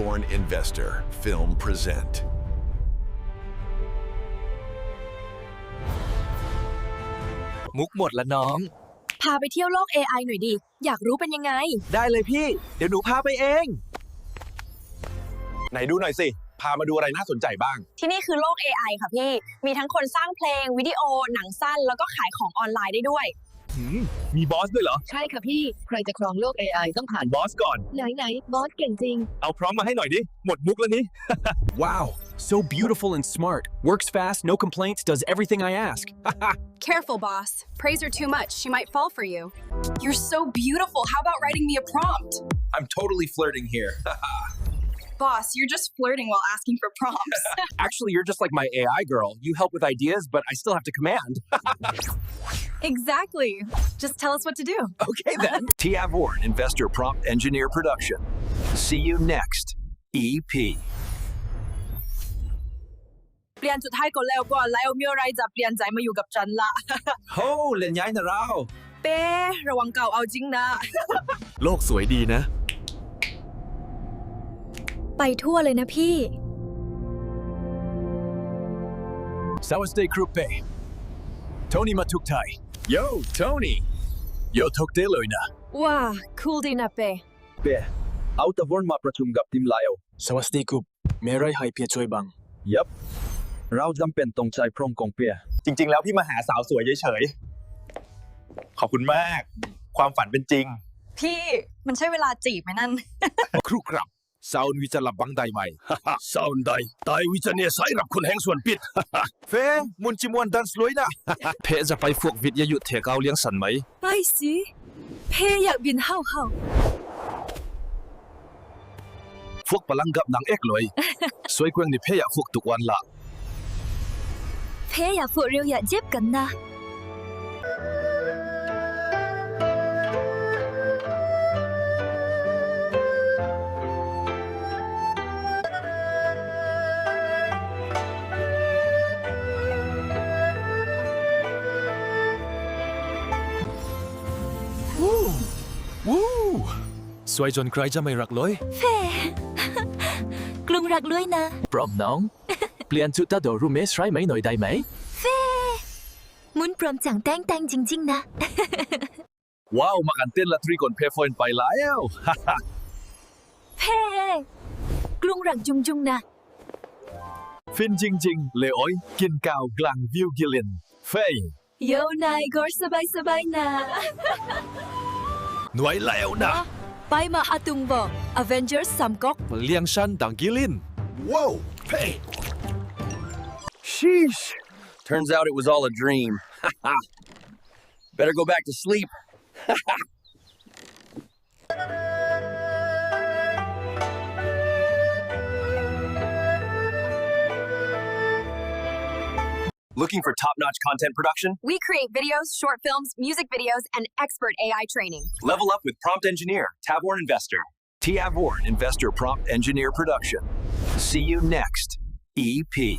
Tavorn Investor Film Present. มุกหมดละน้อง พาไปเที่ยวโลก AI หน่อยดิ อยากรู้เป็นยังไง ได้เลยพี่ เดี๋ยวหนูพาไปเอง ไหนดูหน่อยสิ พามาดูอะไรน่าสนใจบ้าง ที่นี่คือโลก AI ค่ะพี่ มีทั้งคนสร้างเพลง วิดีโอ หนังสั้น แล้วก็ขายของออนไลน์ได้ด้วย มีบอสด้วยเหรอ ใช่ค่ะพี่ ใครจะครองโลก AI ต้องผ่าน บอสก่อน ไหนไหนบอสเก่งจริง เอาพร้อมมาให้หน่อยดิ หมดมุกแล้วนี่ Wow, so beautiful and smart. Works fast, no complaints, does everything I ask. Careful, boss. Praise her too much. She might fall for you. You're so beautiful. How about writing me a prompt? I'm totally flirting here Boss, you're just flirting while asking for prompts. Actually you're just like my AI girl you help with ideas but I still have to command Exactly. Just tell us what to do. okay then Tavorn Investor Prompt Engineer Production. See you next. E EP. เปลี่ยนสุดท้ายก็แล้วก็แล้วมีอะไรจะเปลี่ยนใจมาอยู่กับฉันละโอ้เล่นย้ายนะเรา เป้ระวังเก่าเอาจริงนะ โลกสวยดีนะ ไปทั่วเลยนะพี่ Sawaste Krupe. Tony Matuktai. Yo, Tony. Yo Tokte Loina. ว้า cool ดีนะเป้เป้เอาตะวนมาประชุมกับทีมไลโอ Sawaste Kup. Merai Hai Pia Choi Bang. ยับเราจำเป็นต้องใช้พรมกองเปียจริง ๆ แล้วพี่มาหาสาวสวยเฉยๆ ขอบคุณมาก ความฝันเป็นจริง พี่มันใช่เวลาจีบไหมนั่น ครูครับ ซาวน์วิจารบังใดไหมซาวน์ใดตายวิจารเนี่ยสายรับคนแห่งส่วนปิด เฟมุนจิมวนดันสลวยนะ เพจะไปพวกวิทยายุทธเทเกาเลี้ยงสันไหม ไปสิเป้อยากบินเฮาเฮาพวกพลังกับนางเอกเลย สวยกว่านี่เพอยากพวกทุกวันละเป้อยากพูดเร็วอยากเจ็บกันนะ สวยจนใครจะไม่รักเลย กลุงรักด้วยนะ พร้อมน้อง เปลี่ยนชุดตาโดรูเมสใช้ไหมหน่อยได้ไหม มุนพร้อมจังแต้งแต้งจริง ๆ นะ ว้าว มากันเต้นละทรีก่อนเพฟนไปแล้ว เพ่กลุงรักจุงจุงๆนะ ฟินจริง ๆ เลยอ้อยกินกาวกลางวิวกิลิน เฟยโยนายกอสบายสบายๆนะ หน่วยแล้วนะ ไปมาอาตุงบอก Avengers สามก๊กเลี้ยงฉันดังกิลิน Whoa hey sheesh Turns out it was all a dream. Better go back to sleep. Looking for top notch content production? We create videos, short films, music videos, and expert AI training. Level up with Prompt Engineer, Tavorn Investor. Tavorn Investor Prompt Engineer Production. See you next. EP.